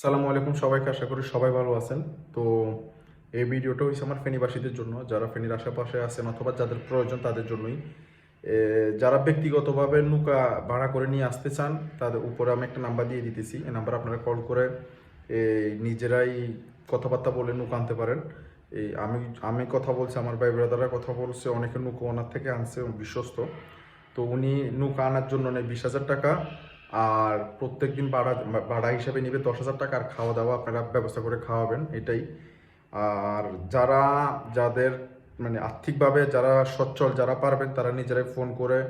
সালামু আলাইকুম সবাইকে, আশা করি সবাই ভালো আছেন। তো এই ভিডিওটা হয়েছে আমার ফেনীবাসীদের জন্য, যারা ফেনীর আশেপাশে আছেন অথবা যাদের প্রয়োজন তাদের জন্যই। যারা ব্যক্তিগতভাবে নৌকা ভাড়া করে নিয়ে আসতে চান, তাদের উপরে আমি একটা নাম্বার দিয়ে দিতেছি। এই নাম্বার আপনারা কল করে নিজেরাই কথাবার্তা বলে নৌকা আনতে পারেন। এই আমি আমি কথা বলছি, আমার ভাই ব্রাদাররা কথা বলছে, অনেকে নৌকা ওনার থেকে আনছে বিশ্বস্ত। তো উনি নৌকা আনার জন্য নেয় বিশ হাজার টাকা। আর প্রত্যেক দিন ভাড়া ভাড়া হিসাবে নেবে দশ হাজার টাকা, আর খাওয়া দাওয়া আপনারা ব্যবস্থা করে খাওয়াবেন, এটাই। আর যারা, যাদের মানে আর্থিকভাবে যারা সচ্ছল, যারা পারবেন, তারা নিজেরাই ফোন করে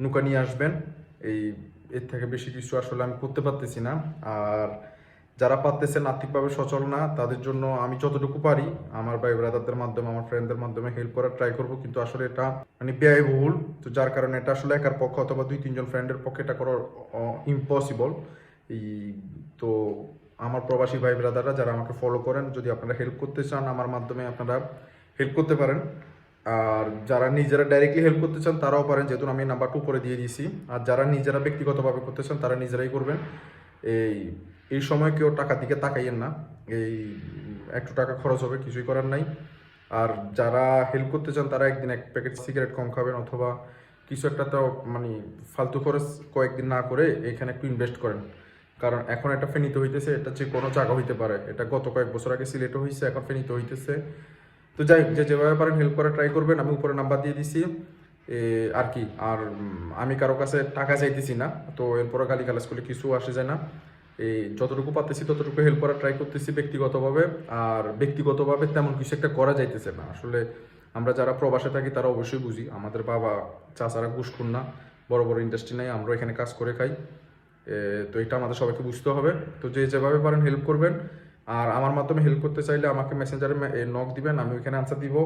নৌকা নিয়ে আসবেন। এই, এর থেকে বেশি কিছু আসলে আমি করতে পারতেছি না। আর যারা পারতেছেন আর্থিকভাবে সচল না, তাদের জন্য আমি যতটুকু পারি আমার ভাই ব্রাদারদের মাধ্যমে, আমার ফ্রেন্ডদের মাধ্যমে হেল্প করার ট্রাই করব। কিন্তু আসলে এটা মানে ব্যয়বহুল। তো যার কারণে এটা আসলে একার পক্ষে অথবা দুই, তিনজন ফ্রেন্ডের পক্ষে এটা করা ইম্পসিবল এই, তো আমার প্রবাসী ভাই ব্রাদাররা যারা আমাকে ফলো করেন, যদি আপনারা হেল্প করতে চান আমার মাধ্যমে আপনারা হেল্প করতে পারেন। আর যারা নিজেরা ডাইরেক্টলি হেল্প করতে চান, তারাও পারেন। যেহেতু আমি নাম্বারটা উপরে দিয়ে দিয়েছি। আর যারা নিজেরা ব্যক্তিগতভাবে করতে চান, তারা নিজেরাই করবেন। এই এই সময় কেউ টাকার দিকে তাকাইয়েন না। এই একটু টাকা খরচ হবে, কিছুই করার নাই। আর যারা হেল্প করতে চান, তারা একদিন এক প্যাকেট সিগারেট কম খাবেন অথবা কিছু একটা তো মানে ফালতু খরচ কয়েকদিন না করে এখানে একটু ইনভেস্ট করেন। কারণ এখন এটা ফেনিতে হইতেছে, এটা যে কোনো জায়গা হইতে পারে। এটা গত কয়েক বছর আগে সিলেটও হয়েছে এখন ফেনিতে হইতেছে। তো যাই যে যেভাবে পারেন হেল্প করা ট্রাই করবেন। আমি উপরে নাম্বার দিয়ে দিছি। আর কি, আর আমি কারও কাছে টাকা চাইতেছি না। তো এরপরে গালি গালাজ করলে কিছু আসে যায় না। এই যতটুকু পারতেছি ততটুকু হেল্প করার ট্রাই করতেছি ব্যক্তিগতভাবে, আর ব্যক্তিগতভাবে তেমন কিছু একটা করা যাইতেছে না। আসলে আমরা যারা প্রবাসে থাকি তারা অবশ্যই বুঝি, আমাদের বাবা, চাচারা ঘুষখুন না, বড় বড় ইন্ডাস্ট্রি নাই আমরা এখানে কাজ করে খাই। তো এটা আমাদের সবাইকে বুঝতে হবে। তো যে যেভাবে পারেন হেল্প করবেন। আর আমার মাধ্যমে হেল্প করতে চাইলে আমাকে মেসেঞ্জারে নক দিবেন, আমি ওইখানে আনসার দিব।